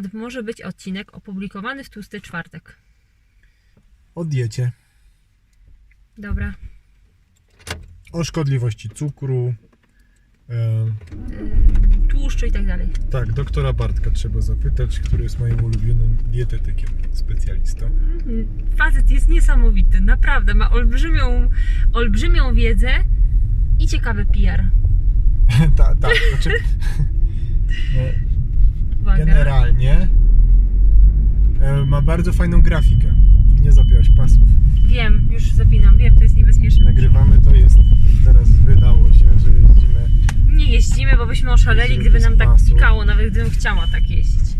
temat może być odcinek opublikowany w tłusty czwartek? O diecie, Dobra. o szkodliwości cukru. E, tłuszczu i tak dalej. tak, doktora Bartka trzeba zapytać, który jest moim ulubionym dietetykiem, specjalistą. Facet jest niesamowity, naprawdę. Ma olbrzymią, olbrzymią wiedzę i ciekawy PR. tak, tak, znaczy no, Uwaga. generalnie e, ma bardzo fajną grafikę. Nie zapiłaś pasów. Wiem, już zapinam, wiem, to jest niebezpieczne. Nagrywamy to jest, teraz wydało się, że jeździmy Nie jeździmy, bo byśmy oszaleli, Jeździmy gdyby bez nam tak pasu. pikało, nawet gdybym chciała tak jeździć.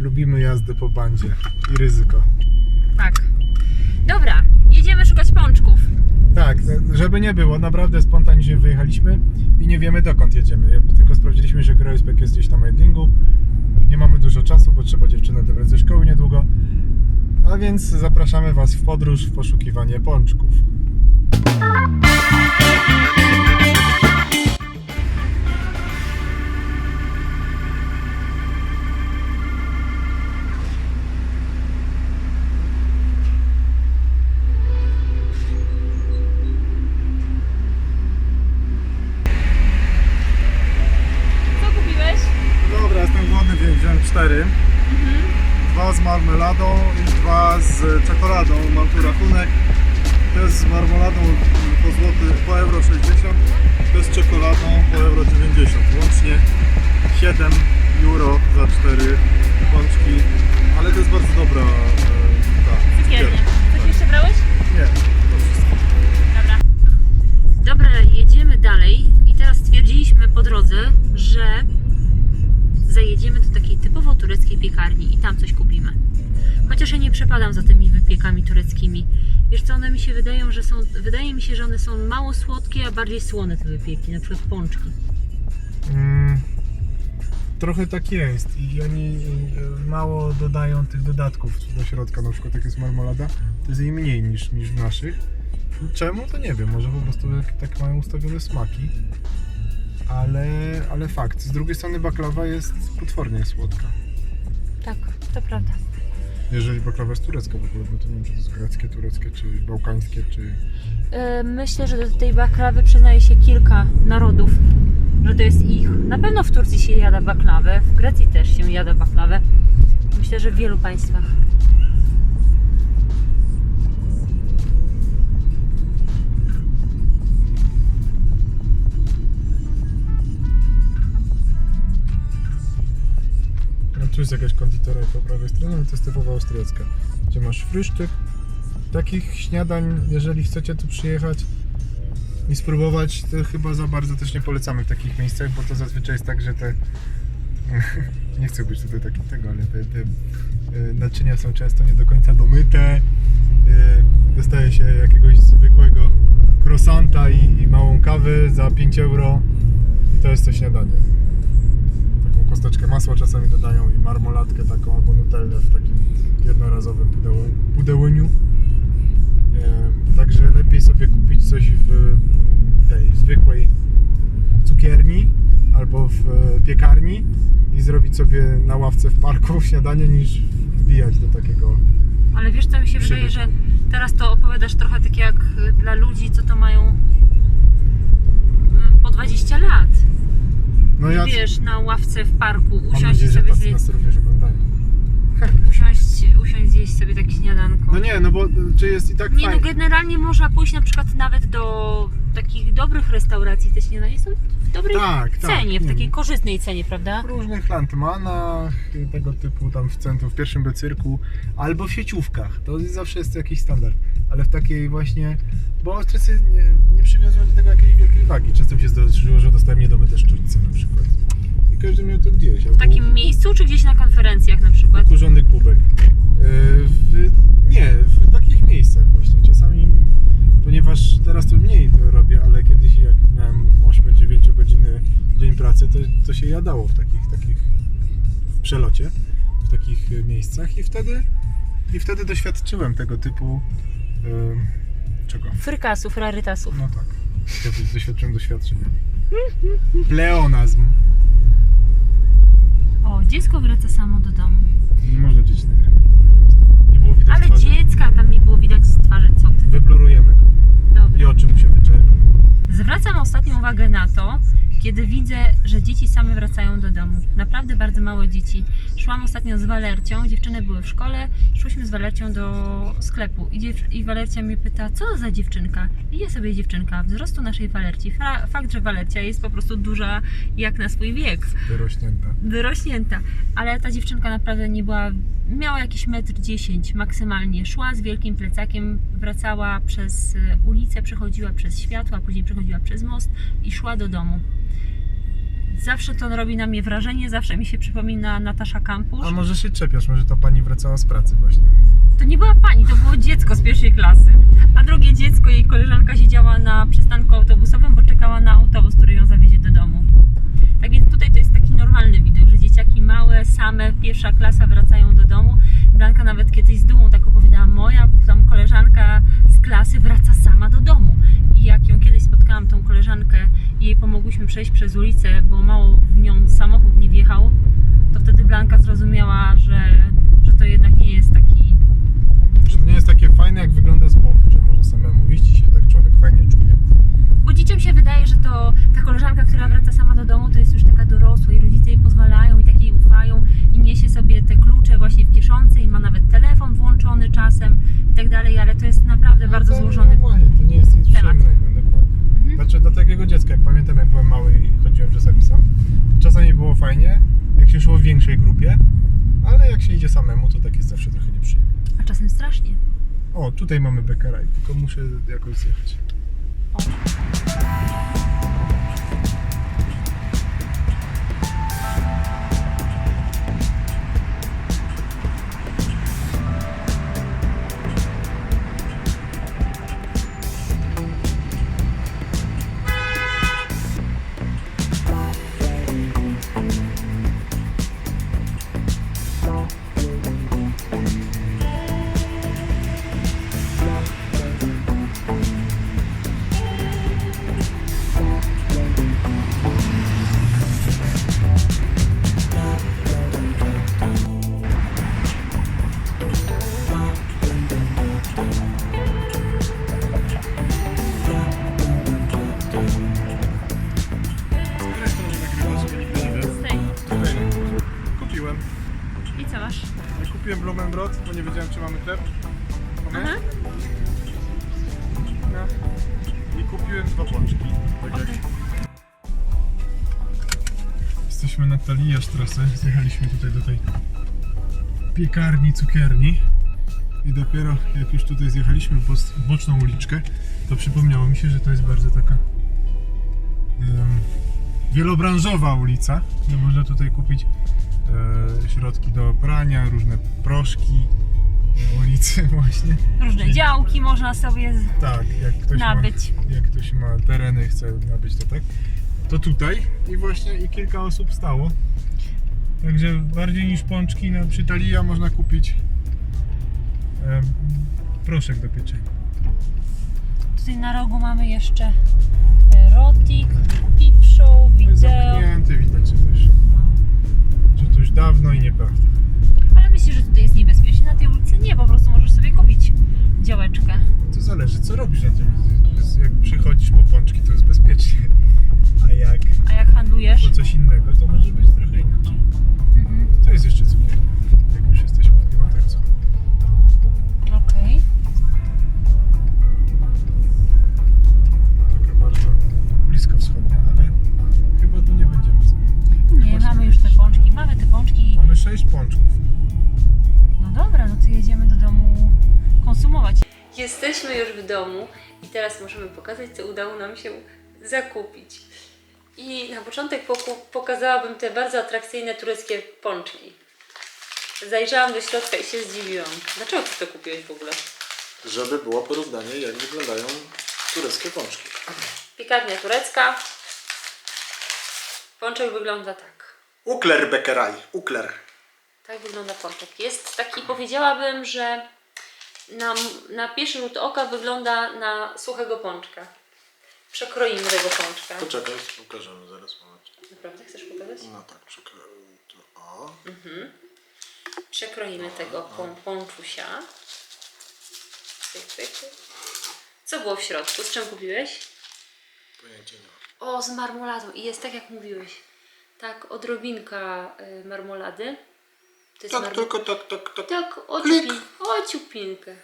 Lubimy jazdę po bandzie i ryzyko. Tak. Dobra, jedziemy szukać pączków. Tak, żeby nie było, naprawdę spontanicznie wyjechaliśmy i nie wiemy dokąd jedziemy. Tylko sprawdziliśmy, że Groesbeck jest gdzieś tam na Edlingu. Mamy dużo czasu, bo trzeba dziewczynę odebrać ze szkoły niedługo. A więc zapraszamy Was w podróż w poszukiwanie pączków. 7 euro za cztery pączki. Ale to jest bardzo dobra e, ta Cukiernie. cukierka. Coś jeszcze brałeś? Nie, to wszystko. Dobra. Dobra, jedziemy dalej i teraz stwierdziliśmy po drodze, że zajedziemy do takiej typowo tureckiej piekarni i tam coś kupimy. Chociaż ja nie przepadam za tymi wypiekami tureckimi. Wiesz co, one mi się wydają, że są, wydaje mi się, że one są mało słodkie, a bardziej słone te wypieki, na przykład pączki. Mm, trochę tak jest i oni e, mało dodają tych dodatków do środka, na przykład jak jest marmolada, to jest jej mniej niż, niż w naszych. Czemu? To nie wiem, może po prostu tak, tak mają ustawione smaki. Ale, ale fakt, z drugiej strony baklawa jest potwornie słodka. Tak, to prawda. Jeżeli baklawa jest turecka w ogóle, bo to nie wiem, czy to jest greckie, tureckie, czy bałkańskie, czy... E, Myślę, że do tej baklawy przyznaje się kilka narodów, że to jest ich. Na pewno w Turcji się jada baklawę, w Grecji też się jada baklawę. Myślę, że w wielu państwach. No, tu jest jakaś konditora po prawej stronie, ale to jest typowa austriacka. Gdzie masz frysztyk. Takich śniadań, jeżeli chcecie tu przyjechać i spróbować, to chyba za bardzo też nie polecamy w takich miejscach, bo to zazwyczaj jest tak, że te... nie chcę być tutaj taki tego, ale te, te e, naczynia są często nie do końca domyte. E, Dostaje się jakiegoś zwykłego croissanta i, i małą kawę za 5 euro i to jest to śniadanie taką kosteczkę masła czasami dodają i marmolatkę taką albo nutellę w takim jednorazowym pudełu, pudełniu. Także lepiej sobie kupić coś w tej zwykłej cukierni albo w e, piekarni i zrobić sobie na ławce w parku śniadanie niż wbijać do takiego. Ale wiesz, co mi się wydaje, że teraz to opowiadasz trochę tak jak dla ludzi, co to mają mm, po 20 lat. No ja Wiesz, na ławce w parku usiąść nadzieję, że sobie tacy zje- nas również oglądają. usiąść, usiąść zjeść sobie takie śniadanko. No nie, no bo czy jest i tak Nie no, fajnie. generalnie można pójść na przykład nawet do takich dobrych restauracji. Te śniadania są w dobrej Tak, tak, cenie, w nie, takiej korzystnej cenie, prawda? w różnych landmanach, tego typu tam w centrum, w pierwszym B cyrku, albo w sieciówkach. To jest- zawsze jest jakiś standard. Ale w takiej właśnie, bo Austrycy nie, nie przywiązują do tego jakiejś wielkiej wagi. Często mi się zdarzyło, że dostałem niedomyte sztućce na przykład. Każdy miał to gdzieś. W takim miejscu, czy gdzieś na konferencjach na przykład? Kurzony kubek. Yy, W, nie, w takich miejscach właśnie. Czasami, ponieważ teraz to mniej to robię, ale kiedyś jak miałem 8-9 godziny dzień pracy, to, to się jadało w takich, takich w przelocie, w takich y, miejscach i wtedy, i wtedy doświadczyłem tego typu yy, czego? Frykasów, rarytasów. No tak. Ja doświadczyłem doświadczenia. Pleonazm. O, Dziecko wraca samo do domu. Nie można dzieci nagrywać. Nie było widać Ale twarzy. dziecka tam nie było widać z twarzy, co ty. Wyblurujemy go. Dobra. I oczy mu się wyczerpią. Zwracam ostatnią uwagę na to, kiedy widzę, że dzieci same wracają do domu. Naprawdę bardzo małe dzieci. Szłam ostatnio z Walercią, dziewczyny były w szkole, szłyśmy z Walercią do sklepu i, dziew- i Walercia mnie pyta, co za dziewczynka? Idzie sobie dziewczynka wzrostu naszej Walerci. Fa- fakt, że Walercia jest po prostu duża jak na swój wiek. Wyrośnięta. wyrośnięta, ale ta dziewczynka naprawdę nie była, miała jakieś metr 10 maksymalnie. Szła z wielkim plecakiem, wracała przez e, ulicę, przechodziła przez światła, później przechodziła przez most i szła do domu. Zawsze to robi na mnie wrażenie, zawsze mi się przypomina Natasza Kampusz. A może się czepiasz, może ta pani wracała z pracy właśnie. To nie była pani, to było dziecko z pierwszej klasy. A drugie dziecko, jej koleżanka siedziała na przystanku autobusowym, bo czekała na autobus, który ją zawiezie do domu. Tak więc tutaj to jest taki normalny widok, że dzieciaki małe, same, pierwsza klasa wracają do domu. Blanka nawet kiedyś z dumą tak opowiadała, moja tam koleżanka z klasy wraca sama do domu. I jak ją kiedyś spotkałam, tą koleżankę i jej pomogłyśmy przejść przez ulicę, bo mało w nią samochód nie wjechał, to wtedy Blanka zrozumiała, że, że to jednak nie jest taki Że to nie jest takie fajne, jak wygląda z boku, że można samemu iść i się tak człowiek fajnie czuje. Bo dzieciom się wydaje, że to ta koleżanka, która wraca sama do domu, to jest już taka dorosła i rodzice jej pozwalają i tak jej ufają i niesie sobie te klucze właśnie w kieszonce i ma nawet telefon włączony czasem i tak dalej, ale to jest naprawdę bardzo No to, złożony. No właśnie, to nie jest nic temat. przyjemnego, dokładnie. Mhm. Znaczy do takiego dziecka, jak pamiętam jak byłem mały i chodziłem czasami sam, czasami było fajnie, jak się szło w większej grupie, ale jak się idzie samemu, to tak jest zawsze trochę nieprzyjemnie. A czasem strasznie. O, tutaj mamy Bekeraj, tylko muszę jakoś zjechać. Z Zjechaliśmy tutaj do tej piekarni, cukierni. I dopiero jak już tutaj zjechaliśmy w boczną uliczkę, to przypomniało mi się, że to jest bardzo taka em, wielobranżowa ulica. No można tutaj kupić e, środki do prania, różne proszki na ulicy właśnie. Różne działki można sobie z- Tak, jak ktoś ma nabyć. jak ktoś ma tereny, chce nabyć to tak, to tutaj i właśnie i kilka osób stało. Także bardziej niż pączki na przy Thalia można kupić proszek do pieczenia. Tutaj na rogu mamy jeszcze erotik, peep show, No jest wideo. zamknięty, widać, że też, że to już dawno i nieprawda. Ale myślisz, że tutaj jest niebezpiecznie? Na tej ulicy nie, po prostu możesz sobie kupić działeczkę. To zależy, co robisz na tym. To jest, jak przychodzisz po pączki, to jest bezpiecznie. A jak A jak handlujesz? po coś innego, to może być trochę inaczej. To jest jeszcze cukier, jak już jesteśmy w klimatach wschodnich. Okej. taka bardzo blisko wschodnia, ale chyba tu nie będziemy. Nie, Właśnie mamy już te pączki. Mamy te pączki. Mamy sześć pączków. No dobra, no to jedziemy do domu konsumować. Jesteśmy już w domu i teraz możemy pokazać, co udało nam się zakupić. I na początek pokazałabym te bardzo atrakcyjne tureckie pączki. Zajrzałam do środka i się zdziwiłam. Dlaczego ty to kupiłeś w ogóle? Żeby było porównanie, jak wyglądają tureckie pączki. Piekarnia turecka. Pączek wygląda tak. Ukler Bekeraj, ukler. Tak wygląda pączek. Jest taki, powiedziałabym, że na, na pierwszy rzut oka wygląda na suchego pączka. Przekroimy tego pączka. Poczekaj, pokażemy zaraz moment. Naprawdę chcesz pokazać? No tak, przekroję to. O, Przekroimy tego pą- pyk. Co było w środku? Z czym kupiłeś? pojęcie nie mam. O, z marmoladą. I jest tak, jak mówiłeś. Tak, odrobinka y, marmolady. To jest Tak, tylko tak, tak, tak. Tak, Klik. ociupin, ociupinkę.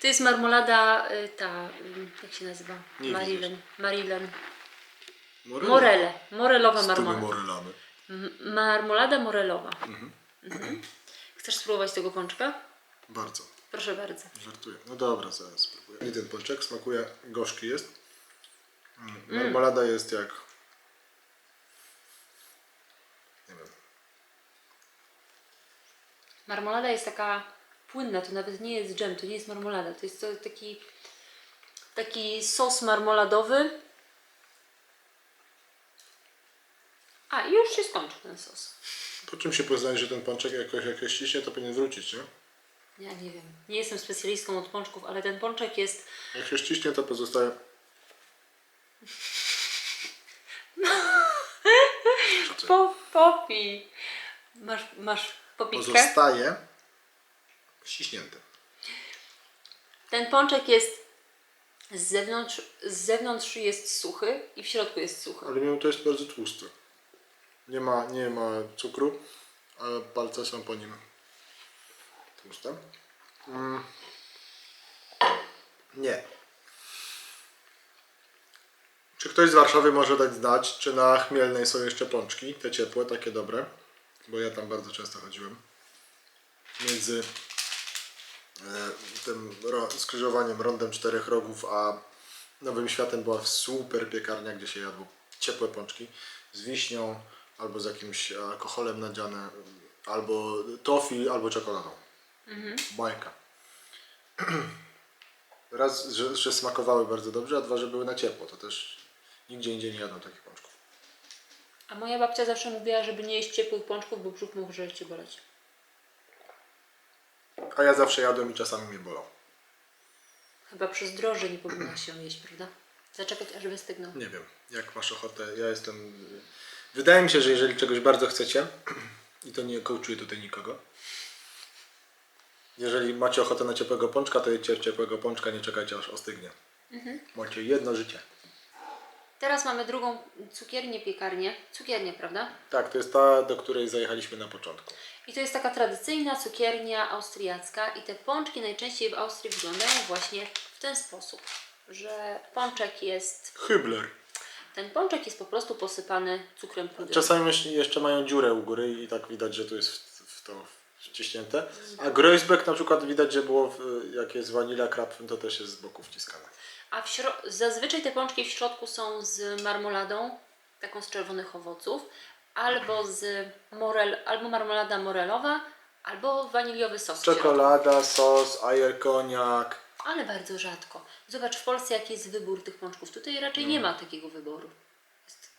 To jest marmolada y, ta, y, jak się nazywa? Nie Marilyn. Marilyn. Morele. Morele. Morelowa marmolada. M- Marmolada morelowa. Mhm. Chcesz spróbować tego pączka? Bardzo. Proszę bardzo. Żartuję. No dobra, zaraz spróbuję. Nie ten pączek smakuje, gorzki jest. Mm, Marmolada jest jak... Nie wiem. Marmolada jest taka płynna, to nawet nie jest dżem, to nie jest marmolada, to jest to taki, taki sos marmoladowy. A, i już się skończył ten sos. Po czym się poznaje, że ten pączek jakoś, jak się ściśnie, to powinien wrócić, nie? Ja nie wiem, nie jestem specjalistką od pączków, ale ten pączek jest Jak się ściśnie, to pozostaje... Popi. Masz, masz popitkę? Pozostaje ściśnięty. Ten pączek jest z zewnątrz, z zewnątrz jest suchy i w środku jest suchy. Ale mimo to jest bardzo tłusty. Nie ma, nie ma cukru, ale palce są po nim tłuste. Mm. Nie. Czy ktoś z Warszawy może dać znać, czy na Chmielnej są jeszcze pączki, te ciepłe, takie dobre? Bo ja tam bardzo często chodziłem. Między tym ro- skrzyżowaniem rondem czterech rogów, a Nowym Światem była super piekarnia, gdzie się jadło ciepłe pączki z wiśnią, albo z jakimś alkoholem nadziane, albo tofi, albo czekoladą. Bajka. Raz, że, że smakowały bardzo dobrze, a dwa, że były na ciepło. To też nigdzie indziej nie jadłem takich pączków. A moja babcia zawsze mówiła, żeby nie jeść ciepłych pączków, bo brzuch może cię boleć. A ja zawsze jadłem i czasami mnie bolał. Chyba przez droże nie powinna się jeść, prawda? Zaczekać aż wystygną. Nie wiem, jak masz ochotę. Ja jestem. Wydaje mi się, że jeżeli czegoś bardzo chcecie, i to nie kołczuję tutaj nikogo. Jeżeli macie ochotę na ciepłego pączka, to jedźcie ciepłego pączka, nie czekajcie aż ostygnie. Macie jedno życie. Teraz mamy drugą cukiernię, piekarnię. Cukiernię, prawda? Tak, to jest ta, do której zajechaliśmy na początku. I to jest taka tradycyjna cukiernia austriacka i te pączki najczęściej w Austrii wyglądają właśnie w ten sposób, że pączek jest, Hybler. ten pączek jest po prostu posypany cukrem pudrem. Czasami jeszcze- mają dziurę u góry i tak widać, że tu jest w, w to wciśnięte. A Groisbeck na przykład widać, że było, w, jak jest wanila krapfen, to też jest z boku wciskane. A zazwyczaj te pączki w środku są z marmoladą, taką z czerwonych owoców, albo z morel, albo marmolada morelowa, albo waniliowy sos. Czekolada, sos, ajer, koniak. Ale bardzo rzadko. Zobacz w Polsce jaki jest wybór tych pączków. Tutaj raczej nie ma takiego wyboru. Jest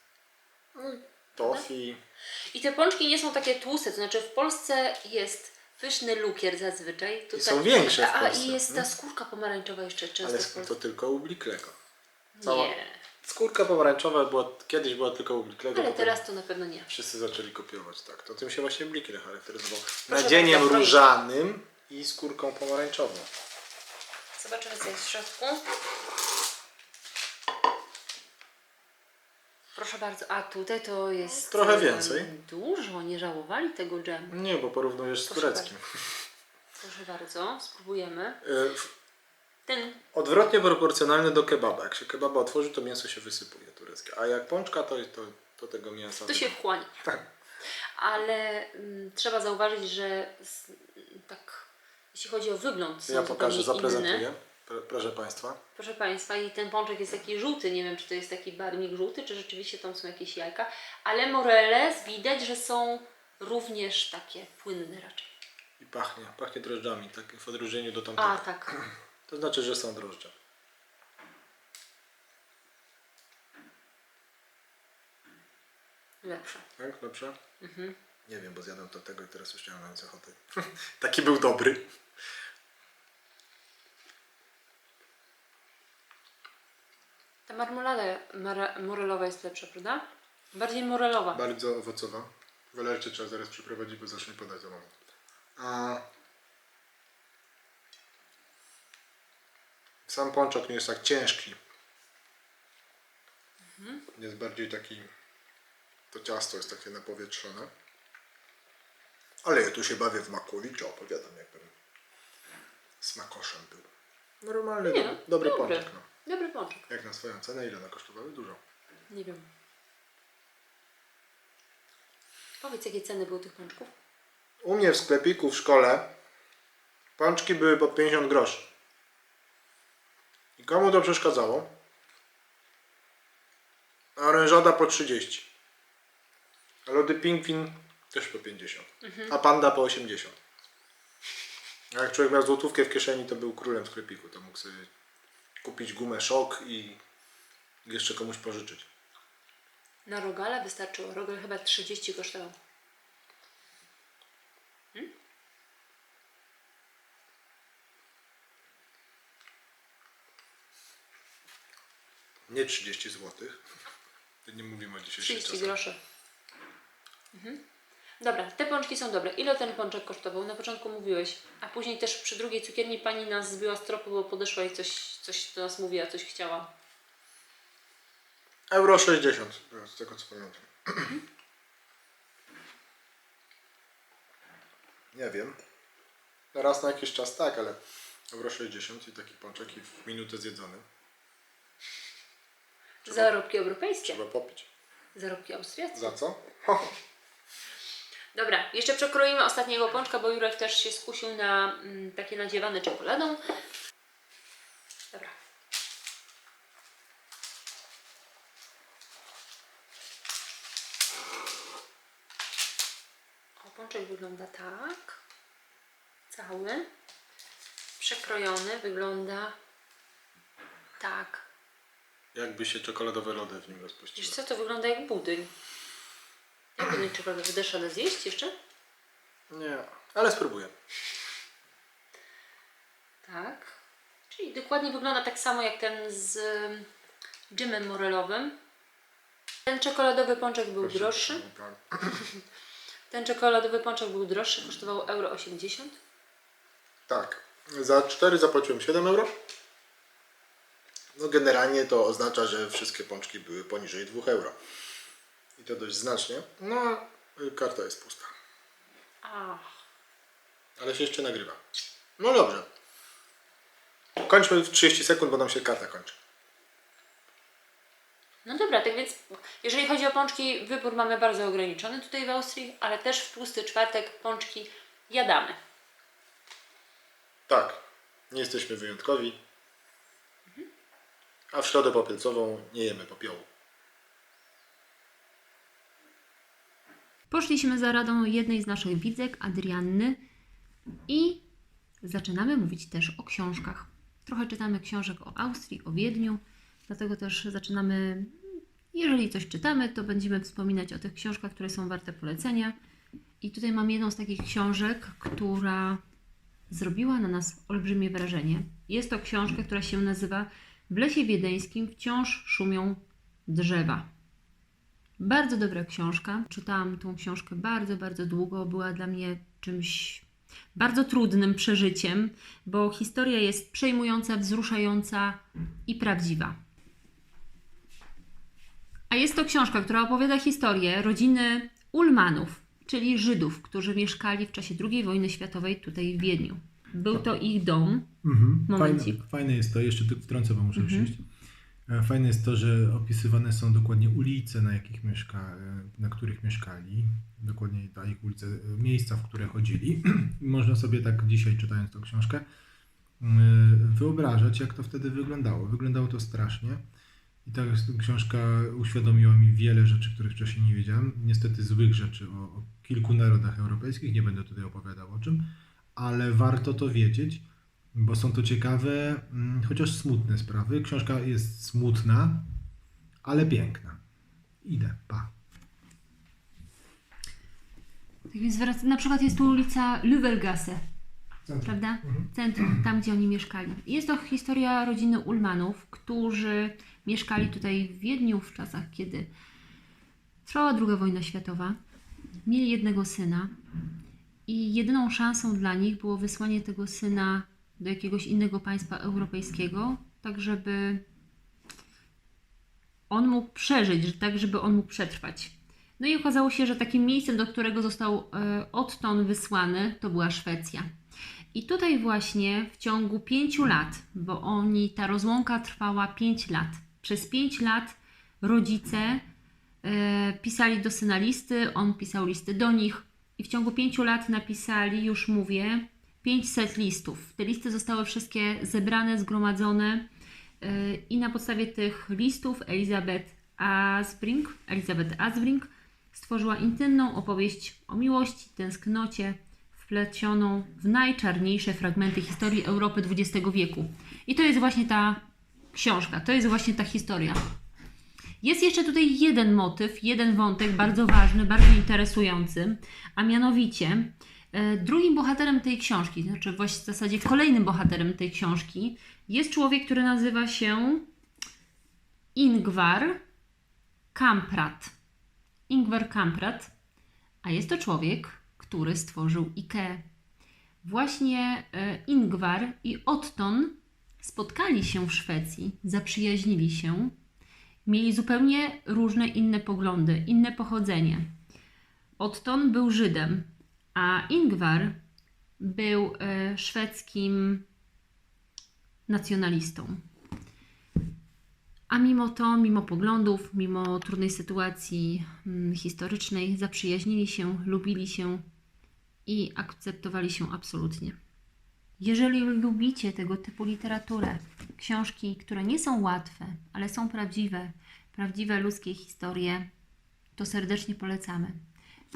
Tofi. I te pączki nie są takie tłuste, to znaczy w Polsce jest pyszny lukier zazwyczaj. Tutaj, są większe w A Polsce. i jest ta skórka pomarańczowa jeszcze często Ale w Polsce. to tylko u Bliklego. cała- Nie, Skórka pomarańczowa była, kiedyś była tylko u Bliklego. ale potem teraz to na pewno nie. Wszyscy zaczęli kopiować, tak. To tym się właśnie Blikle charakteryzował. Nadzieniem bardzo, różanym i skórką pomarańczową. Zobaczymy co jest w środku. Proszę bardzo, a tutaj to jest Trochę em, więcej. Dużo, nie żałowali tego dżemu. Nie, bo porównujesz z Proszę tureckim. Proszę bardzo, spróbujemy. W- Ten Odwrotnie proporcjonalny do kebaba. Jak się kebaba otworzy, to mięso się wysypuje tureckie. A jak pączka, to, to, to tego mięsa... to się wchłania. Tak. Ale mm, trzeba zauważyć, że s- tak, jeśli chodzi o wygląd, są Ja pokażę, zaprezentuję. Inne. Pr- Proszę Państwa. Proszę Państwa, i ten pączek jest taki żółty. Nie wiem, czy to jest taki barwnik żółty, czy rzeczywiście tam są jakieś jajka. Ale moreles widać, że są również takie płynne raczej. I pachnie, pachnie drożdżami, tak w odróżnieniu do tamtego. A, tak. To znaczy, że są drożdże. Lepsze. Tak, dobrze? Mhm. Nie wiem, bo zjadłem to tego i teraz już nie mam ochoty. Taki był dobry. Ta marmolada mara, morelowa jest lepsza, prawda? Bardziej morelowa. Bardzo owocowa. Czy trzeba zaraz przyprowadzić, bo zacznie podać za moment. A... Sam pączok nie jest tak ciężki. Jest bardziej taki... To ciasto jest takie napowietrzone. Ale ja tu się bawię w makowicza, opowiadam jakbym smakoszem był. Normalny, Nie do, dobry dobry. pączek. No. Dobry pączek. Jak na swoją cenę, ile one kosztowały? Dużo. Nie wiem. Powiedz, jakie ceny były tych pączków? U mnie w sklepiku w szkole pączki były po 50 groszy. I komu to przeszkadzało? A orężada po 30. A lody pingwin też po 50. A panda po 80. A jak człowiek miał złotówkę w kieszeni, to był królem sklepiku. To mógł sobie kupić gumę szok i jeszcze komuś pożyczyć. Na rogala wystarczyło. Rogal chyba 30 kosztował. Nie 30 zł. Nie mówimy o dzisiejszych 30 czasach. groszy. Mhm. Dobra, te pączki są dobre. Ile ten pączek kosztował? Na początku mówiłeś, a później też przy drugiej cukierni pani nas zbiła z tropu, bo podeszła i coś, coś do nas mówiła, coś chciała. Euro 60, z tego co pamiętam. Nie wiem. Raz na jakiś czas tak, ale euro 60 i taki pączek i w minutę zjedzony. Zarobki europejskie, Trzeba popić. zarobki austriackie. Za co? Dobra, jeszcze przekroimy ostatniego pączka, bo Jurek też się skusił na mm, takie nadziewane czekoladą. Dobra. O, pączek wygląda tak. Cały. Przekrojony wygląda tak. Jakby się czekoladowe lody w nim Wiesz rozpuściły. co, to wygląda jak budyń. Czekoladowy? Dasz radę zjeść jeszcze? Nie, ale spróbuję. Tak. Czyli dokładnie wygląda tak samo jak ten z ym, dżemem morelowym. Ten czekoladowy pączek był droższy. Ten czekoladowy pączek był droższy, kosztował euro 80. Tak. Za 4 zapłaciłem 7 euro. No generalnie to oznacza, że wszystkie pączki były poniżej 2 euro. I to dość znacznie. No, y, karta jest pusta. Ach. Ale się jeszcze nagrywa. No dobrze. Kończmy w 30 sekund, bo nam się karta kończy. No dobra, tak więc jeżeli chodzi o pączki, wybór mamy bardzo ograniczony tutaj w Austrii, ale też w tłusty czwartek pączki jadamy. Tak, nie jesteśmy wyjątkowi. A w środę popielcową nie jemy popiołu. Poszliśmy za radą jednej z naszych widzek, Adrianny, i zaczynamy mówić też o książkach. Trochę czytamy książek o Austrii, o Wiedniu, dlatego też zaczynamy, jeżeli coś czytamy, to będziemy wspominać o tych książkach, które są warte polecenia. I tutaj mam jedną z takich książek, która zrobiła na nas olbrzymie wrażenie. Jest to książka, która się nazywa W lesie wiedeńskim wciąż szumią drzewa. Bardzo dobra książka. Czytałam tą książkę bardzo, bardzo długo. Była dla mnie czymś bardzo trudnym przeżyciem, bo historia jest przejmująca, wzruszająca i prawdziwa. A jest to książka, która opowiada historię rodziny Ulmanów, czyli Żydów, którzy mieszkali w czasie II wojny światowej tutaj w Wiedniu. Był to ich dom. Mhm. Momencik. Fajne, fajne jest to, jeszcze tylko wtrącę, bo muszę przyjść. E, Fajne jest to, że opisywane są dokładnie ulice, na, jakich mieszka, e, na których mieszkali, dokładnie ta ich ulice, e, miejsca, w które chodzili. I można sobie tak dzisiaj, czytając tą książkę, wyobrażać, jak to wtedy wyglądało. Wyglądało to strasznie. I ta książka uświadomiła mi wiele rzeczy, których wcześniej nie wiedziałem. Niestety złych rzeczy o, o kilku narodach europejskich, nie będę tutaj opowiadał o czym, ale warto to wiedzieć, bo są to ciekawe, mm, chociaż smutne sprawy. Książka jest smutna, ale piękna. Idę, pa. Tak więc wrac- na przykład jest tu ulica Lüvelgasse, prawda? Centrum, tam gdzie oni mieszkali. Jest to historia rodziny Ulmanów, którzy mieszkali tutaj w Wiedniu w czasach, kiedy trwała II wojna światowa. mieli jednego syna i jedyną szansą dla nich było wysłanie tego syna do jakiegoś innego państwa europejskiego, tak żeby on mógł przeżyć, tak żeby on mógł przetrwać. No i okazało się, że takim miejscem, do którego został e, Otton wysłany, to była Szwecja. I tutaj właśnie w ciągu pięciu lat, bo oni, ta rozłąka trwała pięć lat. Przez pięć lat rodzice e, pisali do syna listy, on pisał listy do nich i w ciągu pięciu lat napisali, już mówię, 500 listów. Te listy zostały wszystkie zebrane, zgromadzone e, i na podstawie tych listów Elizabeth Asbrink, Elizabeth Asbrink stworzyła intymną opowieść o miłości, tęsknocie, wplecioną w najczarniejsze fragmenty historii Europy XX wieku. I to jest właśnie ta książka, to jest właśnie ta historia. Jest jeszcze tutaj jeden motyw, jeden wątek bardzo ważny, bardzo interesujący, a mianowicie drugim bohaterem tej książki, znaczy w zasadzie kolejnym bohaterem tej książki jest człowiek, który nazywa się Ingvar Kamprad. Ingvar Kamprad, a jest to człowiek, który stworzył IKEA. Właśnie e, Ingvar i Otton spotkali się w Szwecji, zaprzyjaźnili się, mieli zupełnie różne inne poglądy, inne pochodzenie. Otton był Żydem, a Ingvar był e, szwedzkim nacjonalistą. A mimo to, mimo poglądów, mimo trudnej sytuacji mm, historycznej, zaprzyjaźnili się, lubili się i akceptowali się absolutnie. Jeżeli lubicie tego typu literaturę, książki, które nie są łatwe, ale są prawdziwe, prawdziwe ludzkie historie, to serdecznie polecamy.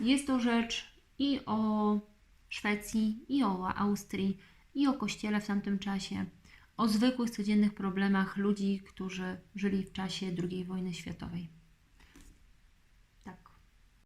Jest to rzecz i o Szwecji, i o Austrii, i o kościele w tamtym czasie, o zwykłych, codziennych problemach ludzi, którzy żyli w czasie II wojny światowej.